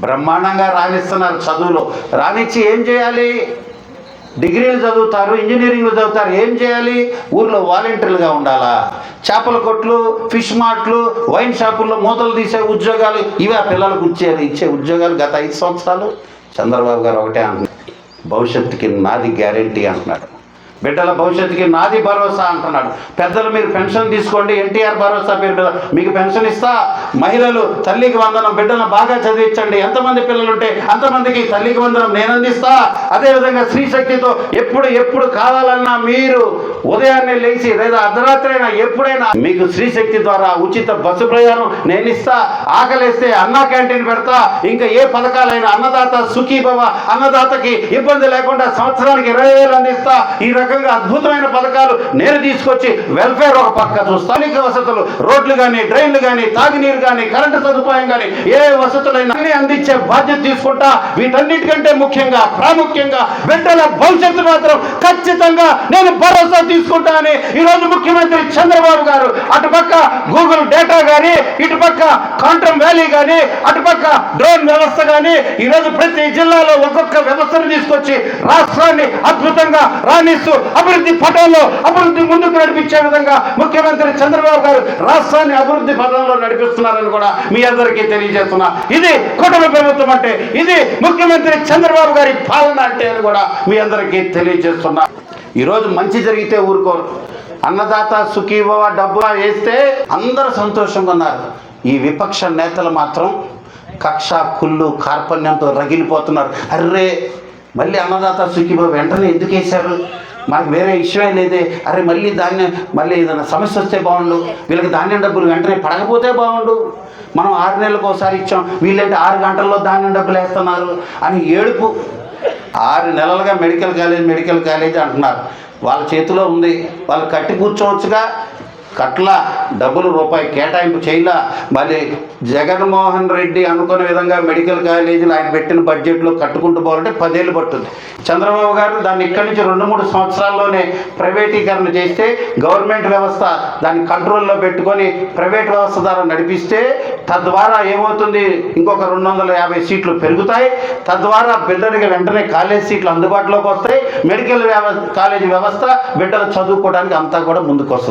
బ్రహ్మాండంగా రాణిస్తున్నారు చదువులో. రాణించి ఏం చేయాలి? డిగ్రీలు చదువుతారు ఇంజనీరింగ్లు చదువుతారు ఏం చేయాలి? ఊర్లో వాలంటీర్లుగా ఉండాలా? చేపల కొట్లు ఫిష్ మార్ట్లు వైన్ షాపుల్లో మూతలు తీసే ఉద్యోగాలు ఇవే ఆ పిల్లలకు ఇచ్చే ఇచ్చే ఉద్యోగాలు గత ఐదు సంవత్సరాలు? చంద్రబాబు గారు ఒకటే అంటున్నారు. భవిష్యత్తుకి నాది గ్యారంటీ అంటున్నాడు. బిడ్డల భవిష్యత్తుకి నాది భరోసా అంటున్నాడు. పెద్దలు మీరు పెన్షన్ తీసుకోండి ఎన్టీఆర్ భరోసా పేరు మీద మీకు పెన్షన్ ఇస్తా మహిళలు తల్లికి వందనం బిడ్డను బాగా చదివించండి. ఎంతమంది పిల్లలు ఉంటే అంతమందికి తల్లికి వందనం నేను అందిస్తా. అదేవిధంగా స్త్రీ శక్తితో ఎప్పుడు ఎప్పుడు కావాలన్నా మీరు ఉదయాన్నే లేచి లేదా అర్ధరాత్రి అయినా ఎప్పుడైనా మీకు స్త్రీ శక్తి ద్వారా ఉచిత బస్సు ప్రయాణం నేను ఇస్తా. ఆకలేస్తే అన్నా క్యాంటీన్ పెడతా. ఇంకా ఏ పథకాలైనా అన్నదాత సుఖీభవ అన్నదాతకి ఇబ్బంది లేకుండా సంవత్సరానికి ఇరవై వేలు అందిస్తా. ఈ రకంగా అద్భుతమైన పథకాలు నేను తీసుకొచ్చి వెల్ఫేర్ ఒక పక్క చూస్తా. వసతులు రోడ్లు కానీ డ్రైన్లు కానీ తాగునీరు కానీ కరెంటు సదుపాయం కానీ ఏ వసతులైనా అన్ని అందించే బాధ్యత తీసుకుంటా వీటన్నిటికంటే ముఖ్యంగా ప్రాముఖ్యంగా బిడ్డల భవిష్యత్తు మాత్రం ఖచ్చితంగా నేను భరోసా తీసుకుంటా అని ఈరోజు ముఖ్యమంత్రి చంద్రబాబు గారు అటుపక్క గూగుల్ డేటా కానీ ఇటుపక్క కాంట్రమ్ వ్యాలీ కానీ అటుపక్క డ్రోన్ వ్యవస్థ కానీ ఈరోజు ప్రతి జిల్లాలో ఒక్కొక్క వ్యవస్థను తీసుకొచ్చి రాష్ట్రాన్ని అద్భుతంగా రాణిస్తూ అభివృద్ధి పటంలో అభివృద్ధి ముందుకు నడిపించే విధంగా ముఖ్యమంత్రి చంద్రబాబు గారు రాష్ట్రాన్ని అభివృద్ధి పదంలో ఉన్నారని కూడా మీ అందరికీ తెలియజేస్తున్నా. ఇది కుటుంబ ప్రభుత్వం అంటే ఇది ముఖ్యమంత్రి చంద్రబాబు గారి పాలన అంటే అని కూడా మీ అందరికీ తెలియజేస్తున్నా. ఈరోజు మంచి జరిగితే ఊరుకోరు. అన్నదాత సుఖీభవ డబ్బు వేస్తే అందరూ సంతోషంగా ఉన్నారు. ఈ విపక్ష నేతలు మాత్రం కక్ష కుళ్ళు కార్పణ్యంతో రగిలిపోతున్నారు. అర్రే మళ్ళీ అన్నదాత సుఖీభవ వెంటనే ఎందుకు వేశారు? మాకు వేరే ఇష్యూ అనేది అరే మళ్ళీ ధాన్యం మళ్ళీ ఏదైనా సమస్య వస్తే బాగుండు. వీళ్ళకి ధాన్యం డబ్బులు వెంటనే పడకపోతే బాగుండు. మనం ఆరు నెలలకు ఒకసారి ఇచ్చాం. వీళ్ళంటే ఆరు గంటల్లో ధాన్యం డబ్బులు వేస్తున్నారు అని ఏడుపు. ఆరు నెలలుగా మెడికల్ కాలేజ్ మెడికల్ కాలేజ్ అంటున్నారు. వాళ్ళ చేతిలో ఉంది. వాళ్ళు కట్టి కూర్చోవచ్చుగా. కట్ల డబ్బులు రూపాయి కేటాయింపు చేయలా. మరి జగన్మోహన్ రెడ్డి అనుకున్న విధంగా మెడికల్ కాలేజీలు ఆయన పెట్టిన బడ్జెట్లో కట్టుకుంటూ పోవాలంటే పదేళ్ళు పడుతుంది. చంద్రబాబు గారు దాన్ని ఇక్కడి నుంచి రెండు మూడు సంవత్సరాల్లోనే ప్రైవేటీకరణ చేస్తే గవర్నమెంట్ వ్యవస్థ దాన్ని కంట్రోల్లో పెట్టుకొని ప్రైవేట్ వ్యవస్థ ద్వారా నడిపిస్తే తద్వారా ఏమవుతుంది? ఇంకొక రెండు వందల యాభై సీట్లు పెరుగుతాయి. తద్వారా బిడ్డలకి వెంటనే కాలేజ్ సీట్లు అందుబాటులోకి వస్తాయి. మెడికల్ వ్యవ వ్యవస్థ బిడ్డలు చదువుకోవడానికి అంతా కూడా ముందుకు వస్తుంది